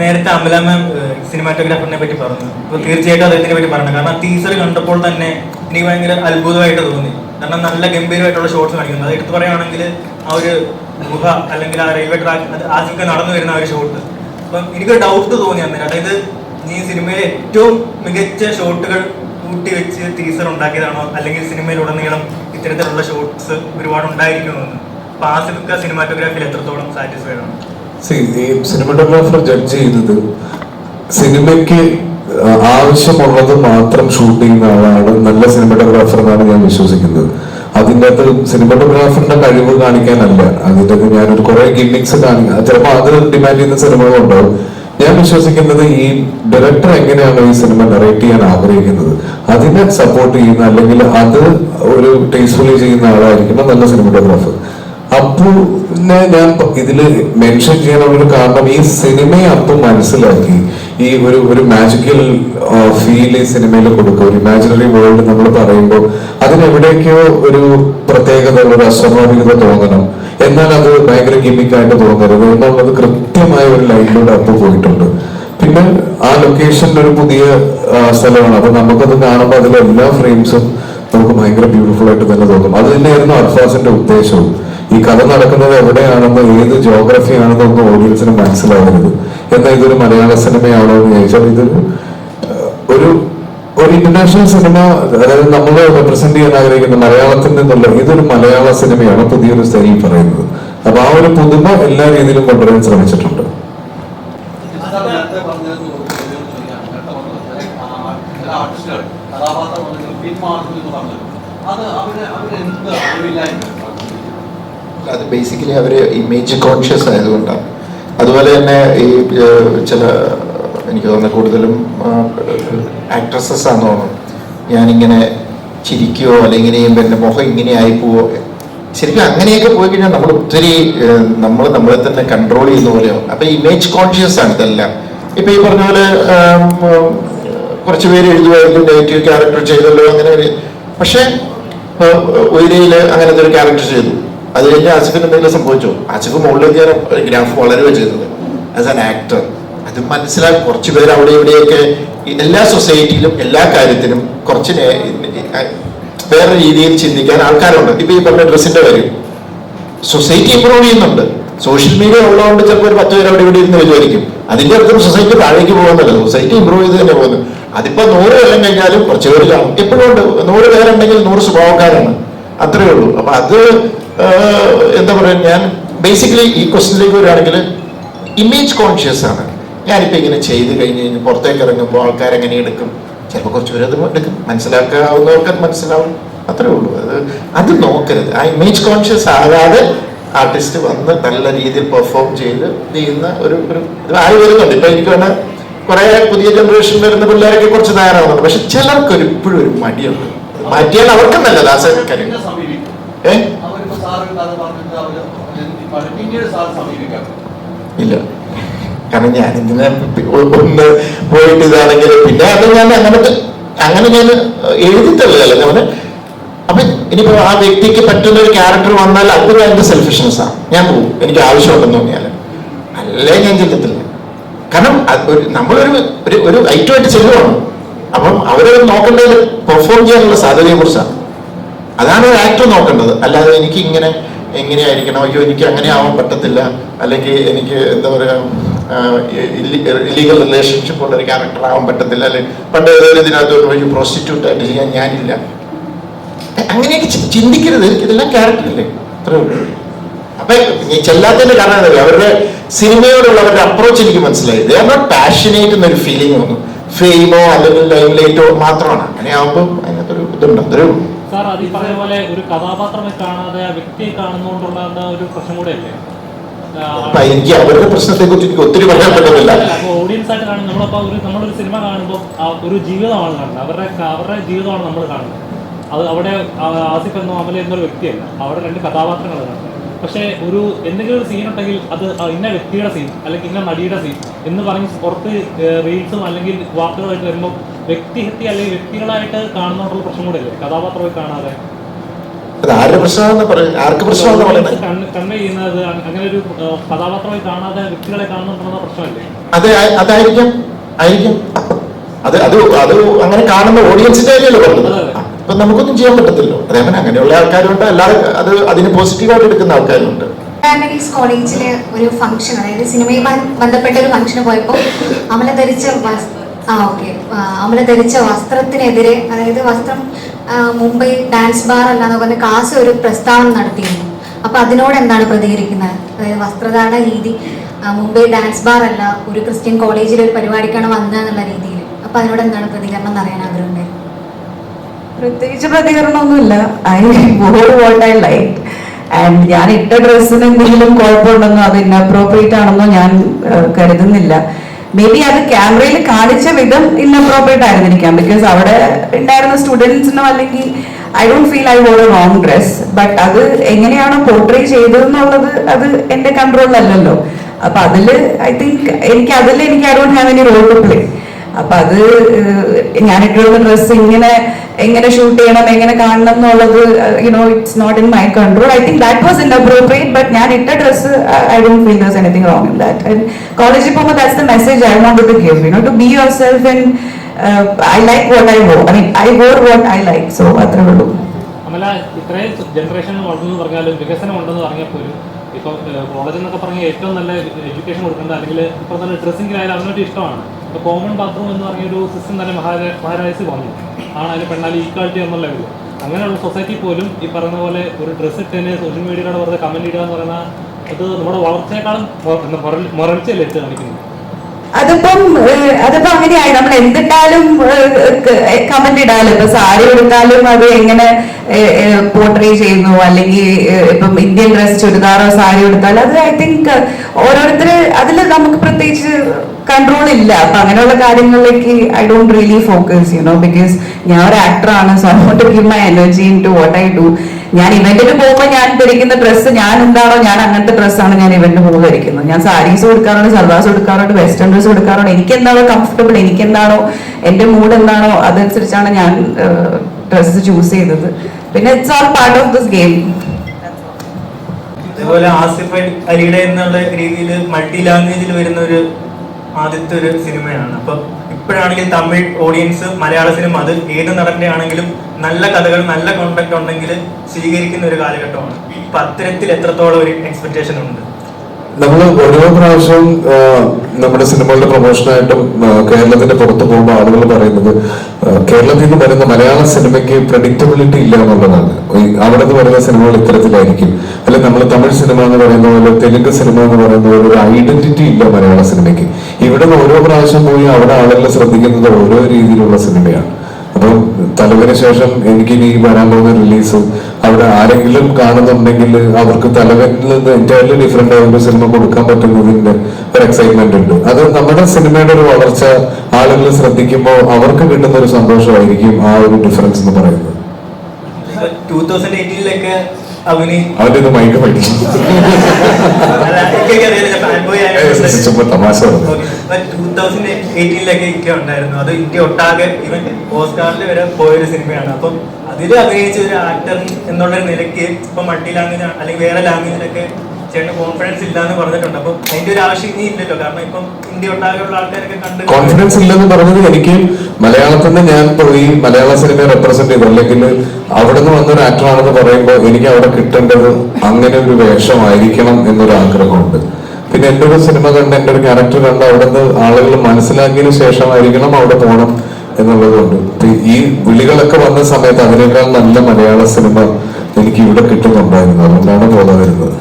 നേരത്തെ അമല മാം സിനിമാറ്റോഗ്രാഫറിനെ പറ്റി പറഞ്ഞു. അപ്പൊ തീർച്ചയായിട്ടും അദ്ദേഹത്തിനെ പറ്റി പറഞ്ഞു കാരണം ടീസർ കണ്ടപ്പോൾ തന്നെ എനിക്ക് ഭയങ്കര അത്ഭുതമായിട്ട് തോന്നി. കാരണം നല്ല ഗംഭീരമായിട്ടുള്ള ഷോട്ട്സ് കാണിക്കുന്നു അത് എടുത്തു പറയുകയാണെങ്കിൽ ആ ഒരു ഗുഹ അല്ലെങ്കിൽ ആ റെയിൽവേ ട്രാക്ക് ആദ്യമൊക്കെ നടന്നു വരുന്ന ആ ഒരു ഷോട്ട് അപ്പം എനിക്ക് ഡൗട്ട് തോന്നി അന്നേരം. അതായത് നീ സിനിമയിലെ ഏറ്റവും മികച്ച ഷോട്ടുകൾ കൂട്ടി വെച്ച് ടീസർ ഉണ്ടാക്കിയതാണോ? അല്ലെങ്കിൽ സിനിമയിലുടനീളം ഇത്തരത്തിലുള്ള ഷോട്ട്സ് ഒരുപാട് ഉണ്ടായിരിക്കണമെന്ന് അപ്പൊ ആസിഫിക്ക സിനിമാറ്റോഗ്രാഫിയിൽ എത്രത്തോളം സാറ്റിസ്ഫൈഡ് ആണ്? ഈ സിനിമാറ്റോഗ്രാഫർ ജഡ്ജ് ചെയ്യുന്നത് സിനിമയ്ക്ക് ആവശ്യമുള്ളത് മാത്രം ഷൂട്ട് ചെയ്യുന്ന ആളാണ് നല്ല സിനിമഗ്രാഫർ എന്നാണ് ഞാൻ വിശ്വസിക്കുന്നത്. അതിന്റെ അകത്ത് സിനിമഗ്രാഫറിന്റെ കഴിവ് കാണിക്കാനല്ല. അതിന്റെ അകത്ത് ഞാനൊരു കുറെ ഗിമ്മിക്സ് കാണിക്കുക ചിലപ്പോൾ അത് ഡിമാൻഡ് ചെയ്യുന്ന സിനിമകളുണ്ടാവും ഞാൻ വിശ്വസിക്കുന്നത് ഈ ഡയറക്ടർ എങ്ങനെയാണ് ഈ സിനിമ നറേറ്റ് ചെയ്യാൻ ആഗ്രഹിക്കുന്നത്. അതിനെ സപ്പോർട്ട് ചെയ്യുന്ന അല്ലെങ്കിൽ അത് ഒരു ടേസ്റ്റ്ഫുള്ളി ചെയ്യുന്ന ആളായിരിക്കണം നല്ല സിനിമാറ്റോഗ്രാഫർ അപ്പുനെ ഞാൻ ഇതിൽ മെൻഷൻ ചെയ്യാനുള്ള കാരണം ഈ സിനിമയെ അപ്പു മനസ്സിലാക്കി. ഈ ഒരു ഒരു മാജിക്കൽ ഫീൽ ഈ സിനിമയിൽ കൊടുക്കുക. ഒരു ഇമാജിനറി വേൾഡ് നമ്മൾ പറയുമ്പോൾ അതിനെവിടേക്കോ ഒരു പ്രത്യേകത ഒരു അസ്വാഭാവികത തോന്നണം. എന്നാൽ അത് ഭയങ്കര ഗിമിക്കായിട്ട് തോന്നരുത്. എന്നുള്ളത് കൃത്യമായ ഒരു ലൈനിലൂടെ അപ്പു പോയിട്ടുണ്ട്. പിന്നെ ആ ലൊക്കേഷന്റെ ഒരു പുതിയ സ്ഥലമാണ്. അപ്പൊ നമുക്കത് കാണുമ്പോൾ അതിലെ എല്ലാ ഫ്രെയിംസും നമുക്ക് ഭയങ്കര ബ്യൂട്ടിഫുൾ ആയിട്ട് തന്നെ തോന്നും. അത് തന്നെയായിരുന്നു അർഫാസിന്റെ ഉദ്ദേശവും. ഈ കഥ നടക്കുന്നത് എവിടെയാണെന്ന് ഏത് ജോഗ്രഫി ആണെന്ന് ഒന്നും ഓഡിയൻസിന് മനസ്സിലാവരുത്. എന്നാൽ ഇതൊരു മലയാള സിനിമയാണോ എന്ന് ചോദിച്ചാൽ ഇതൊരു ഒരു ഒരു ഇന്റർനാഷണൽ സിനിമ അതായത് നമ്മൾ റെപ്രസെന്റ് ചെയ്യാൻ ആഗ്രഹിക്കുന്ന മലയാളത്തിൽ നിന്നുള്ള ഇതൊരു മലയാള സിനിമയാണ് പുതിയൊരു സ്റ്റൈൽ പറയുന്നത്. അപ്പൊ ആ ഒരു പുതുമ എല്ലാ രീതിയിലും കൊണ്ടുവരാൻ ശ്രമിച്ചിട്ടുണ്ട്. അത് അവർ അവരെന്ത് അറിവില്ലായ്മ അത് ബേസിക്കലി അവർ ഇമേജ് കോൺഷ്യസ് ആയതുകൊണ്ടാണ്. അതുപോലെ തന്നെ ഈ ചില എനിക്ക് തോന്നുന്ന കൂടുതലും ആക്ട്രസസ് ആണെന്ന് തോന്നുന്നു. ഞാനിങ്ങനെ ചിരിക്കുകയോ അല്ലെങ്കിൽ എന്റെ മുഖം ഇങ്ങനെ ആയി പോവോ ശരിക്കും അങ്ങനെയൊക്കെ പോയി കഴിഞ്ഞാൽ നമ്മൾ ഒത്തിരി നമ്മൾ നമ്മളെ തന്നെ കൺട്രോൾ ചെയ്യുന്ന പോലെയോ അപ്പം ഇമേജ് കോൺഷ്യസ് ആണ് ഇതെല്ലാം. ഇപ്പം ഈ പറഞ്ഞ പോലെ കുറച്ച് പേര് എഴുതുമായിരിക്കും നെഗറ്റീവ് ക്യാരക്ടർ ചെയ്തല്ലോ അങ്ങനെ ഒരു പക്ഷേ ഉയരയിൽ അങ്ങനത്തെ ഒരു ക്യാരക്ടർ ചെയ്തു. അത് കഴിഞ്ഞ് ആസിഫിന് എന്തെങ്കിലും സംഭവിച്ചോ? ആസിഫ് മുകളിലേക്ക് ഞാൻ ഗ്രാഫ് വളരെ വെച്ചിരുന്നത്. ആസ് ആൻ ആക്ടർ അത് മനസ്സിലാക്കി കുറച്ച് പേര് അവിടെ ഇവിടെയൊക്കെ എല്ലാ സൊസൈറ്റിയിലും എല്ലാ കാര്യത്തിനും കുറച്ച് വേറെ രീതിയിൽ ചിന്തിക്കാൻ ആൾക്കാരുണ്ട്. ഇപ്പൊ ഈ പറഞ്ഞ ഡ്രസ്സിന്റെ കാര്യം. സൊസൈറ്റി ഇമ്പ്രൂവ് ചെയ്യുന്നുണ്ട്. സോഷ്യൽ മീഡിയ ഉള്ളതുകൊണ്ട് ചിലപ്പോൾ ഒരു പത്ത് പേര് അവിടെ ഇവിടെ ഇരുന്ന് വരുമായിരിക്കും. അതിന്റെ അർത്ഥം സൊസൈറ്റി താഴേക്ക് പോകുന്നില്ല. സൊസൈറ്റി ഇമ്പ്രൂവ് ചെയ്ത് തന്നെ പോകുന്നു. അതിപ്പോ നൂറ് കൊല്ലം കഴിഞ്ഞാലും കുറച്ച് പേര് കാണും. എപ്പോഴും ഉണ്ട്. നൂറ് പേരുണ്ടെങ്കിൽ നൂറ് സ്വഭാവക്കാരാണ്. അത്രേ ഉള്ളൂ. അപ്പൊ അത് എന്താ പറയുക ഞാൻ ബേസിക്കലി ഈ ക്വസ്റ്റിനിലേക്ക് വരികയാണെങ്കിൽ ഇമേജ് കോൺഷ്യസ് ആണ്. ഞാനിപ്പോൾ ഇങ്ങനെ ചെയ്ത് കഴിഞ്ഞ് കഴിഞ്ഞ് പുറത്തേക്ക് ഇറങ്ങുമ്പോൾ ആൾക്കാർ എങ്ങനെ എടുക്കും? ചിലപ്പോൾ കുറച്ച് പേര് അത് എടുക്കും. മനസ്സിലാക്കാവുന്നവർക്ക് അത് മനസ്സിലാവും. അത്രേ ഉള്ളൂ. അത് അത് നോക്കരുത്. ആ ഇമേജ് കോൺഷ്യസ് ആകാതെ ആർട്ടിസ്റ്റ് വന്ന് നല്ല രീതിയിൽ പെർഫോം ചെയ്ത് ചെയ്യുന്ന ഒരു ഒരു ഇത് ആയി വരുന്നുണ്ട്. ഇപ്പം എനിക്ക് വേണ്ട കുറെ പുതിയ ജനറേഷൻ വരുന്ന പിള്ളേരൊക്കെ കുറച്ച് തയ്യാറാവുന്നുണ്ട്. പക്ഷെ ചിലർക്ക് ഒരു ഇപ്പോഴും ഒരു മടിയുണ്ട് മാറ്റിയാൽ അവർക്കും നല്ലത്. ആ സ- ഇല്ല. കാരണം ഞാൻ ഇതിനെ ഒന്ന് പോയിട്ട് ഇതാണെങ്കിൽ പിന്നെ അത് ഞാൻ അങ്ങനത്തെ അങ്ങനെ ഞാൻ എഴുതിത്തള്ളതല്ല ഞാൻ അപ്പൊ ഇനിയിപ്പോ ആ വ്യക്തിക്ക് പറ്റുന്ന ഒരു ക്യാരക്ടർ വന്നാൽ അത് എന്റെ സെൽഫിഷ്നെസ് ആണ് ഞാൻ പോകും എനിക്ക് ആവശ്യമുണ്ടെന്ന് തോന്നിയാൽ അല്ലേ ഞാൻ ചെല്ലത്തില്ല കാരണം നമ്മളൊരു ഒരു ഒരു ഐറ്റമായിട്ട് ചെല്ലുവാണ് അപ്പം അവരത് നോക്കേണ്ടത് പെർഫോം ചെയ്യാനുള്ള സാധ്യതയെ കുറിച്ചാണ് അതാണ് ഒരു ആക്ടർ നോക്കേണ്ടത്. അല്ലാതെ എനിക്ക് ഇങ്ങനെ എങ്ങനെയായിരിക്കണം? അയ്യോ എനിക്ക് അങ്ങനെ ആവാൻ പറ്റത്തില്ല. അല്ലെങ്കിൽ എനിക്ക് എന്താ പറയുക ഇല്ലീഗൽ റിലേഷൻഷിപ്പ് ഉള്ള ഒരു ക്യാരക്ടർ ആവാൻ പറ്റത്തില്ല. അല്ലെങ്കിൽ പണ്ട് ഏതൊരു ഇതിനകത്ത് ഒരു പ്രോസ്റ്റിറ്റ്യൂട്ട് ആയിട്ട് ചെയ്യാൻ ഞാനില്ല. അങ്ങനെയൊക്കെ ചിന്തിക്കരുത്. ഇതെല്ലാം ക്യാരക്ടർ അല്ലേ അത്രേ ഉള്ളൂ. അപ്പൊ ചെല്ലാത്തതിന്റെ കാരണം? അവരുടെ സിനിമയോടുള്ള അവരുടെ അപ്രോച്ച് എനിക്ക് മനസ്സിലായി. ദേ ആർ നോട്ട് പാഷനേറ്റ് എന്നൊരു ഫീലിംഗ് വന്നു. ഫെയിമോ അല്ലെങ്കിൽ ലൈം ലൈറ്റോ മാത്രമാണ്. അങ്ങനെ ആവുമ്പോൾ അതിനകത്തൊരു ഇതുണ്ട്. അത്രേ ഉള്ളൂ. സാർ അതിൽ പറഞ്ഞ പോലെ ഒരു കഥാപാത്രത്തെ കാണാതെ ആ വ്യക്തിയെ കാണുന്നതുകൊണ്ടുള്ള ഒരു പ്രശ്നം കൂടെ അല്ലേ എനിക്ക് അവരുടെ പ്രശ്നത്തെ കുറിച്ച് എനിക്ക് ഒത്തിരി പറയാൻ പറ്റുന്നില്ല ഓഡിയൻസ് ആയിട്ട് കാണും നമ്മളപ്പോ ഒരു നമ്മളൊരു സിനിമ കാണുമ്പോൾ ഒരു ജീവിതമാണ് കാണുന്നത്. അവരുടെ അവരുടെ ജീവിതമാണ് നമ്മൾ കാണുന്നത്. അത് അവിടെ ആസിഫ് എന്നോ അമല എന്നൊരു വ്യക്തിയല്ല. അവിടെ രണ്ട് കഥാപാത്രങ്ങളാണ് പക്ഷേ ഒരു എന്തെങ്കിലും ഒരു സീൻ ഉണ്ടെങ്കിൽ അത് ഇന്ന വ്യക്തിയുടെ സീൻ അല്ലെങ്കിൽ ഇന്ന നടിയുടെ സീൻ എന്ന് പറഞ്ഞ് പുറത്ത് റീൽസും അല്ലെങ്കിൽ വാർത്തകളായിട്ട് വരുമ്പോൾ വ്യക്തിഹത്യ അല്ലെങ്കിൽ വ്യക്തികളായിട്ട് കാണുന്നതുകൊണ്ടുള്ള പ്രശ്നം കൂടെ അല്ലേ കഥാപാത്രമായി കാണാതെ. അത് ആരുടെ പ്രശ്നമാണെന്ന് പറയും ആർക്ക് പ്രശ്നമാണെന്ന് പറയുന്നത് കൺവേ ചെയ്യുന്നത് അങ്ങനെ ഒരു കഥാപാത്രമായി കാണാതെ വ്യക്തികളെ കാണുന്ന പ്രശ്നമല്ലേ? അത് അതായിരിക്കും. ആയിരിക്കും. അത് അത് അത് അങ്ങനെ കാണുന്ന ഓഡിയൻസിന്റെ കാര്യമല്ലേ പറഞ്ഞത്? അപ്പൊ നമുക്കൊന്നും ചെയ്യാൻ പറ്റത്തില്ലോ അതേപോലെ അങ്ങനെയുള്ള ആൾക്കാരുണ്ട്. അല്ലാതെ അത് അതിന് പോസിറ്റീവായിട്ട് എടുക്കുന്ന ആൾക്കാരുണ്ട്. പാരാമെഡിക്സ് കോളേജിലെ ഒരു ഫംഗ്ഷൻ അതായത് സിനിമയുമായി ബന്ധപ്പെട്ട ഒരു ഫംഗ്ഷന് പോയപ്പോൾ അമല ധരിച്ച ആ ഓക്കെ. അമല ധരിച്ച വസ്ത്രത്തിനെതിരെ അതായത് വസ്ത്രം മുംബൈ ഡാൻസ് ബാർ അല്ലാന്ന് പറഞ്ഞ കാസ് ഒരു പ്രസ്താവന നടത്തിയിരുന്നു. അപ്പൊ അതിനോട് എന്താണ് പ്രതികരിക്കുന്നത്? അതായത് വസ്ത്രധാരണ രീതി മുംബൈ ഡാൻസ് ബാർ അല്ല ഒരു ക്രിസ്ത്യൻ കോളേജിൽ ഒരു പരിപാടിക്കാണ് വന്നതെന്നുള്ള രീതിയിൽ. അപ്പൊ അതിനോട് എന്താണ് പ്രതികരണം എന്ന് അറിയാൻ ആഗ്രഹമുണ്ടായിരുന്നു പ്രത്യേകിച്ച് പ്രതികരണമൊന്നുമില്ല. I wore what I like. And ഞാൻ ഇട്ട ഡ്രസ്സിന് എന്തെങ്കിലും കുഴപ്പമുണ്ടെന്നോ അത് ഇന്നപ്രോപ്രിയേറ്റ് ആണെന്നോ ഞാൻ കരുതുന്നില്ല. മേ ബി അത് ക്യാമറയിൽ കാണിച്ച വിധം ഇന്നപ്രോപ്രിയേറ്റ് ആയിരുന്നിരിക്കാം. ബിക്കോസ് അവിടെ ഉണ്ടായിരുന്ന സ്റ്റുഡൻസിനോ അല്ലെങ്കിൽ I don't feel I wore a wrong dress but അത് എങ്ങനെയാണോ പോർട്രേ ചെയ്തതെന്നുള്ളത് അത് എന്റെ കൺട്രോളിലല്ലല്ലോ അപ്പൊ അതിൽ ഐ തിങ്ക് എനിക്ക് അതിൽ എനിക്ക് I don't have any role to play അപ്പൊ അത് ഞാനിട്ടുള്ള ഡ്രസ്സ് ഇങ്ങനെ എങ്ങനെ ഷൂട്ട് ചെയ്യണം എങ്ങനെ കാണണം എന്നുള്ളത് you know it's not in my control I think that was inappropriate but ഞാൻ ഇട്ട dress I don't feel there's anything wrong in that കോളേജിൽ പോകുമ്പോൾ that's the message I want to give you know to be yourself in I like what I wore I mean I wore what I like so അത്രേ ഉള്ളൂ. ഇത്രയും generation വളർന്നു പറഞ്ഞാലും വികസനം ഉണ്ടെന്ന് പറഞ്ഞാൽ പോലും ഇപ്പോൾ കോളേജ് എന്നൊക്കെ പറഞ്ഞാൽ ഏറ്റവും നല്ല എഡ്യൂക്കേഷൻ കൊടുക്കേണ്ട അല്ലെങ്കിൽ ഇപ്പോൾ തന്നെ ഡ്രസ്സിങ്ങിലായാലും അതിനൊരു ഇഷ്ടമാണ്. ഇപ്പോൾ കോമൺ ബാത്റൂം എന്ന് പറഞ്ഞ ഒരു സിസ്റ്റം തന്നെ മഹാരാ മഹാരാജ് വന്നു ആണായാലും പെണ്ണാലും ഈക്വാലിറ്റി എന്നുള്ള ലെവലിൽ അങ്ങനെയുള്ള സൊസൈറ്റി പോലും ഈ പറയുന്ന പോലെ ഒരു ഡ്രസ്സ് ഇട്ടതിന് സോഷ്യൽ മീഡിയയിലൂടെ വെറുതെ കമന്റ് ഇടുക എന്ന് പറയുന്ന അത് നമ്മുടെ വളർച്ചയെക്കാളും മുരൾച്ചയല്ലേ എടുത്ത് കാണിക്കുന്നത്? അതിപ്പം അതിപ്പോ അങ്ങനെയായി. നമ്മൾ എന്തിട്ടാലും കമന്റ് ഇടാലോ. ഇപ്പൊ സാരി എടുത്താലും അത് എങ്ങനെ പോർട്രേ ചെയ്യുന്നു? അല്ലെങ്കിൽ ഇപ്പം ഇന്ത്യൻ ഡ്രസ് ചുരിദാറോ സാരി എടുത്താലും അത് ഐ തിങ്ക് ഓരോരുത്തര് അതിൽ നമുക്ക് പ്രത്യേകിച്ച് കൺട്രോൾ ഇല്ല. അപ്പൊ അങ്ങനെയുള്ള കാര്യങ്ങളിലേക്ക് I don't really focus you know because ഞാൻ ഒരു ആക്ടറാണ് so I want to give my energy into what I do ഞാൻ ഇവന്റിന് പോകുമ്പോൾ ഞാൻ ധരിക്കുന്ന ഡ്രസ്സ് ഞാൻ എന്താണോ ഞാൻ അങ്ങനത്തെ ഡ്രസ്സാണ് ഞാൻ ഇവന്റിന് പോകുമ്പോൾ ധരിക്കുന്നത്. ഞാൻ സാരീസ് കൊടുക്കാറുണ്ട് സർവാസ് കൊടുക്കാറുണ്ട് വെസ്റ്റേൺ ഡ്രസ്സ് കൊടുക്കാറുണ്ട് എനിക്ക് എന്താണോ കംഫർട്ടബിൾ എനിക്ക് എന്താണോ എന്റെ മൂഡ് എന്താണോ അതനുസരിച്ചാണ് ഞാൻ ഡ്രസ്സ് ചൂസ് ചെയ്തത്. പിന്നെ it's all part of this game അതുപോലെ ആസിഫ് അരിയുടെ എന്നുള്ള രീതിയിൽ മൾട്ടി ലാംഗ്വേജിൽ വരുന്ന ഒരു ആദ്യത്തെ ഒരു സിനിമയാണ്. അപ്പോൾ ഇപ്പോഴാണെങ്കിൽ തമിഴ് ഓഡിയൻസ് മലയാള സിനിമ അത് ഏത് നടന്റെ ആണെങ്കിലും നല്ല കഥകൾ നല്ല കോണ്ടക്ട് ഉണ്ടെങ്കിൽ സ്വീകരിക്കുന്ന ഒരു കാലഘട്ടമാണ്. ഇപ്പൊ അത്തരത്തിൽ എത്രത്തോളം ഒരു എക്സ്പെക്ടേഷൻ ഉണ്ട്? നമ്മൾ ഓരോ പ്രാവശ്യവും നമ്മുടെ സിനിമകളുടെ പ്രൊമോഷനായിട്ടും കേരളത്തിന്റെ പുറത്ത് പോകുമ്പോൾ ആളുകൾ പറയുന്നത് കേരളത്തിൽ നിന്ന് വരുന്ന മലയാള സിനിമയ്ക്ക് പ്രഡിക്റ്റബിലിറ്റി ഇല്ല എന്നുള്ളതാണ്. അവിടെ നിന്ന് വരുന്ന സിനിമകൾ ഇത്തരത്തിലായിരിക്കും. അല്ലെ നമ്മൾ തമിഴ് സിനിമ എന്ന് പറയുന്ന പോലെ തെലുങ്ക് സിനിമ എന്ന് പറയുന്ന പോലെ ഒരു ഐഡന്റിറ്റി ഇല്ല മലയാള സിനിമയ്ക്ക്. ഇവിടെ നിന്ന് ഓരോ പ്രാവശ്യം പോയി അവിടെ ആളുകൾ ശ്രദ്ധിക്കുന്നത് ഓരോ രീതിയിലുള്ള സിനിമയാണ്. അപ്പം തലവിന് ശേഷം എനിക്ക് ഇനി വരാൻ പോകുന്ന റിലീസ് അവിടെ ആരെങ്കിലും കാണുന്നുണ്ടെങ്കിൽ അവർക്ക് തലവനിൽ നിന്ന് എന്റയർലി ഡിഫറെന്റ് ആയ ഒരു സിനിമ കൊടുക്കാൻ പറ്റുന്നതിന്റെ ഒരു എക്സൈറ്റ്മെന്റ് ഉണ്ട്. അത് നമ്മുടെ സിനിമയുടെ ഒരു വളർച്ച ആളുകൾ ശ്രദ്ധിക്കുമ്പോൾ അവർക്ക് കിട്ടുന്ന ഒരു സന്തോഷമായിരിക്കും ആ ഒരു ഡിഫറൻസ് എന്ന് പറയുന്നത്. ടൂ തൗസൻഡ് എയ്റ്റീനിലൊക്കെ അവന് അവന്റെ ഇത് മൈക്ക് പഠിക്കും തമാശ ടൂ തൗസൻഡ് എയ്റ്റീനിലൊക്കെ ഇന്ത്യ ഉണ്ടായിരുന്നു. അത് ഇന്ത്യ ഒട്ടാകെ ഇവൻ ഓസ്കാറിൽ വരെ പോയൊരു സിനിമയാണ്. അപ്പം അതിൽ അഭിനയിച്ച ഒരു ആക്ടർ എന്നുള്ള നിലയ്ക്ക് ഇപ്പൊ മൾട്ടി ലാംഗ്വേജ് അല്ലെങ്കിൽ വേറെ ലാംഗ്വേജിലൊക്കെ ചേട്ടന് കോൺഫിഡൻസ് ഇല്ല എന്ന് പറഞ്ഞിട്ടുണ്ട്. അപ്പം അതിന്റെ ഒരു ആവശ്യം ഇനി ഇല്ലല്ലോ. കാരണം ഇപ്പം ഇന്ത്യ ഒട്ടാകെയുള്ള ആൾക്കാരൊക്കെ കണ്ട് കോൺഫിഡൻസ് ഇല്ലെന്ന് പറഞ്ഞത് എനിക്ക് മലയാളത്തിൽ നിന്ന് ഞാൻ പോയി മലയാള സിനിമയെ റെപ്രസെന്റ് ചെയ്തു. അല്ലെങ്കിൽ അവിടെ നിന്ന് വന്നൊരു ആക്ടറാണെന്ന് പറയുമ്പോൾ എനിക്ക് അവിടെ കിട്ടേണ്ടത് അങ്ങനെ ഒരു വേഷമായിരിക്കണം എന്നൊരു ആഗ്രഹമുണ്ട്. പിന്നെ എന്റെ ഒരു സിനിമ കണ്ട് എന്റെ ഒരു ക്യാരക്ടർ കണ്ട് അവിടെ നിന്ന് ആളുകൾ മനസ്സിലാക്കിയതിനു ശേഷമായിരിക്കണം അവിടെ പോകണം എന്നുള്ളതുകൊണ്ട്. ഈ വിളികളൊക്കെ വന്ന സമയത്ത് അതിനേക്കാൾ നല്ല മലയാള സിനിമ എനിക്ക് ഇവിടെ കിട്ടുന്നുണ്ടായിരുന്നു. അതുകൊണ്ടാണ് പോകാൻ വരുന്നത്.